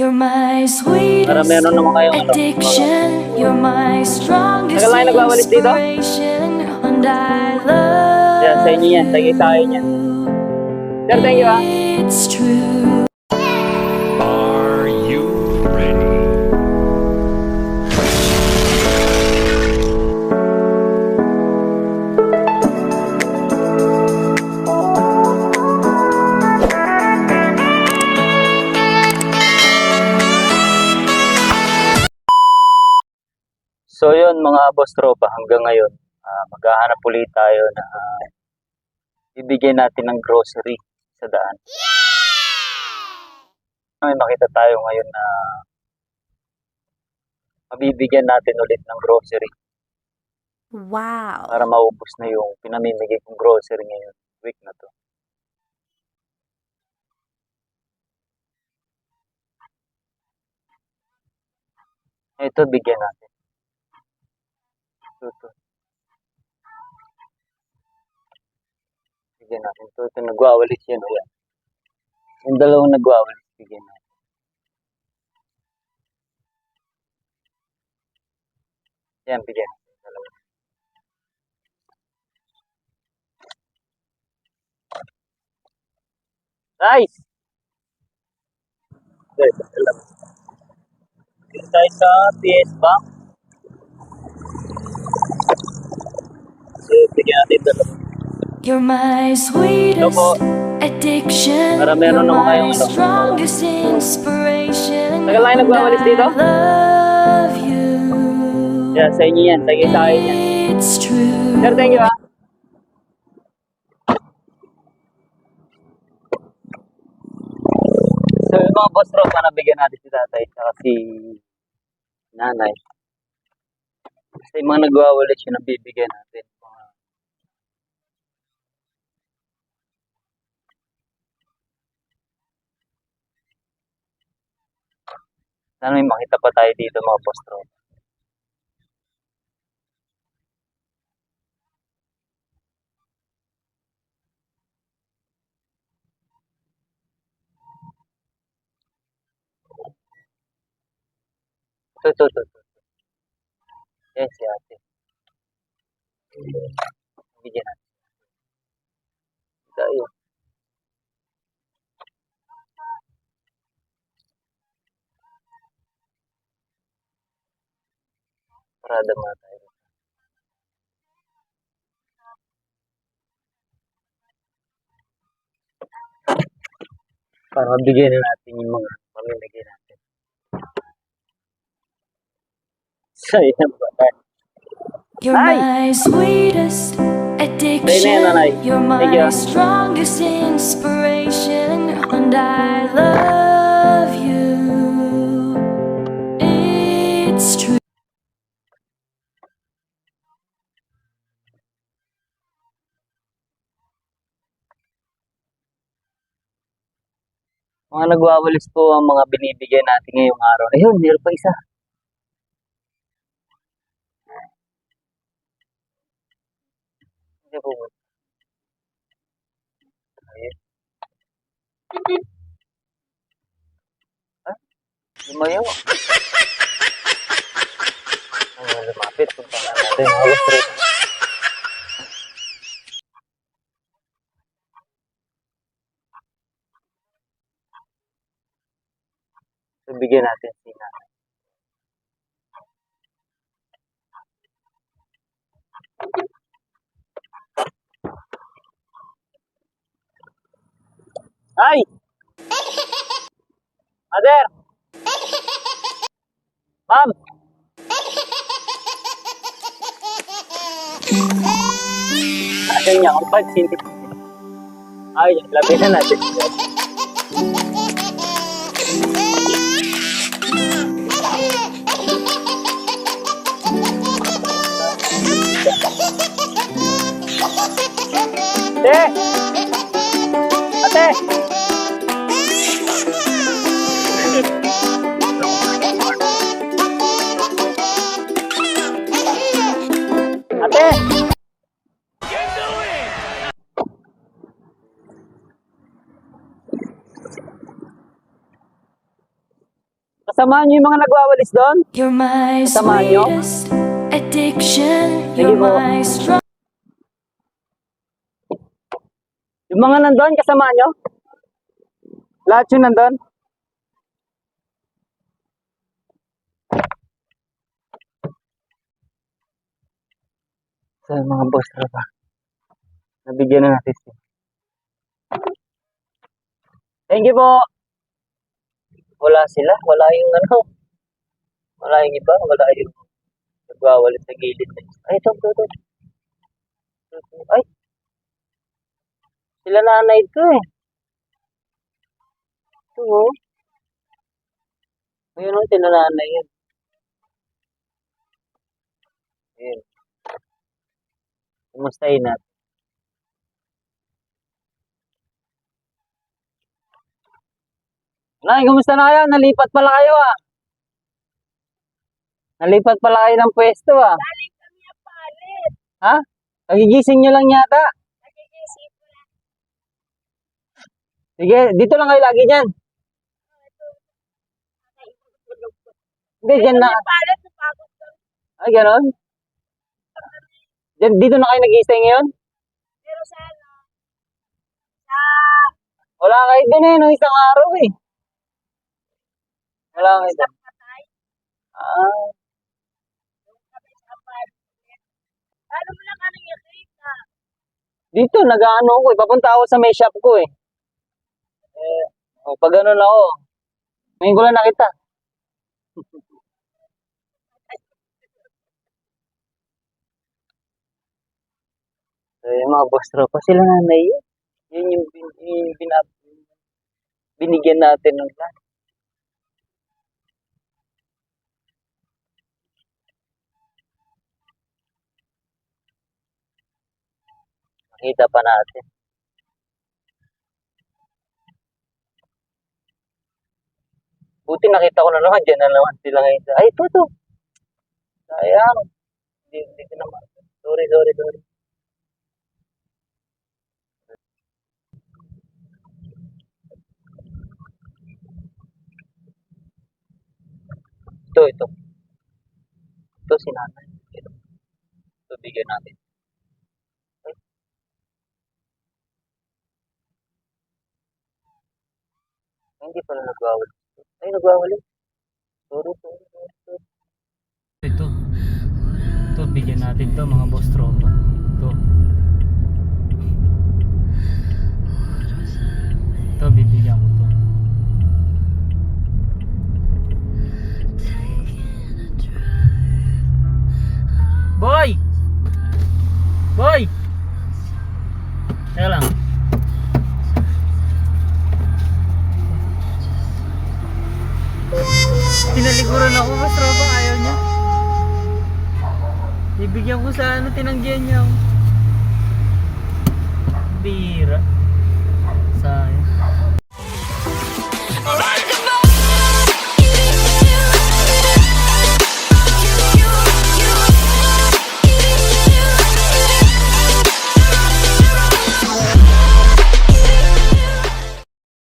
You're my Para sweetest meron naman kayong ano. addiction. You're my strongest Tagal dito? inspiration. And I love Yan, sa inyo yan. Tagay sa akin yan. Sir, thank you ah. It's true. So yun mga boss tropa, hanggang ngayon, ah, maghahanap ulit tayo na ah, bibigyan natin ng grocery sa daan. May makita tayo ngayon na mabibigyan natin ulit ng grocery Wow. para maubos na yung pinamimigay kong grocery ngayon week na to. Ito, bigyan natin. Ito. Bigyan natin. Ito, ito, nagwawalis yan. O yan. Yung dalawang nagwawalis, bigyan natin. Yan, bigyan natin. Dalawa. Nice! Okay, dalawa. Dito sa PS Bank. Bigyan natin. You're my sweetest po. addiction. Para meron my kayong ano. strongest inspiration. Tagal lang nagwawalis dito? Love you. Yan, sa inyo yan. Sa akin yan. It's true. Sir, thank you ah. So, yung mga boss tropa na bigyan natin si tatay at si nanay. Kasi yung mga nagwawalit na bibigyan natin. Sana may makita pa tayo dito mga boss tropa. Ito, ito, ito. ito. Yan si ate. Bigyan natin. Tayo. Tayo. Para mabigyan na natin yung mga pamimigay natin. Sayang ba tayo? You're my sweetest addiction. nanay. You're Thank you. my strongest inspiration. Mga nagwawalis po ang mga binibigyan natin ngayong araw. Ayun, meron pa isa. Hindi po. Ayun. Ah, lumayo. Ang lumapit. Punta na natin. Halos rin. Bigyan natin si nanay. Ay! Mother! Ma'am! Ayaw niya akong pansin. Ay, labi na natin. Ate! Ate! Ate! Kasama niyo yung mga nagwawalis doon? You're my Kasama niyo? sweetest addiction. Sige You're po. my strong. Yung mga nandun, kasama nyo? Lahat yun nandun? Sa mga boss ba? Nabigyan na natin siya. Thank you po. Wala sila. Wala yung ano. Wala yung iba. Wala yung nagwawalit sa gilid. Ay, ito, ito, ito. Ay, sila nanay ko eh. Ito oh. Ayun oh, sila nanay yun. Ayun. Kumustahin natin. Nay, kumusta na kayo? Nalipat pala kayo ah. Nalipat pala kayo ng pwesto ah. Ha? Kagigising nyo lang yata. Sige, dito lang kayo lagi dyan. Hindi, dyan na. Ay, ganon? Dyan, dito na kayo nag-stay ngayon? Wala kayo dun eh, nung isang araw eh. Wala kayo dun. Ah, dito, nag-ano ako eh. Papunta ako sa may shop ko eh. Eh, oh, pag ganun ako, ngayon ko lang nakita. Eh, yung mga boss tropa, sila nanay yun. Yun yung, bin- yun yung binab- binigyan natin ng plan. Nakita pa natin. Buti nakita ko na naman, dyan na naman sila ngayon. Ay, ito, ito. Sayang. Hindi, hindi ko naman. Sorry, sorry, sorry. Ito, ito. Ito si nanay. Ito. Ito, bigyan natin. Hindi pala nagwawali. Ay, nagwawali. Sorry, sorry, sorry. Ito. Ito, bigyan natin to mga boss tropa. Ito, Bibigyan ko sa ano, tinanggihan niya ako. Bira.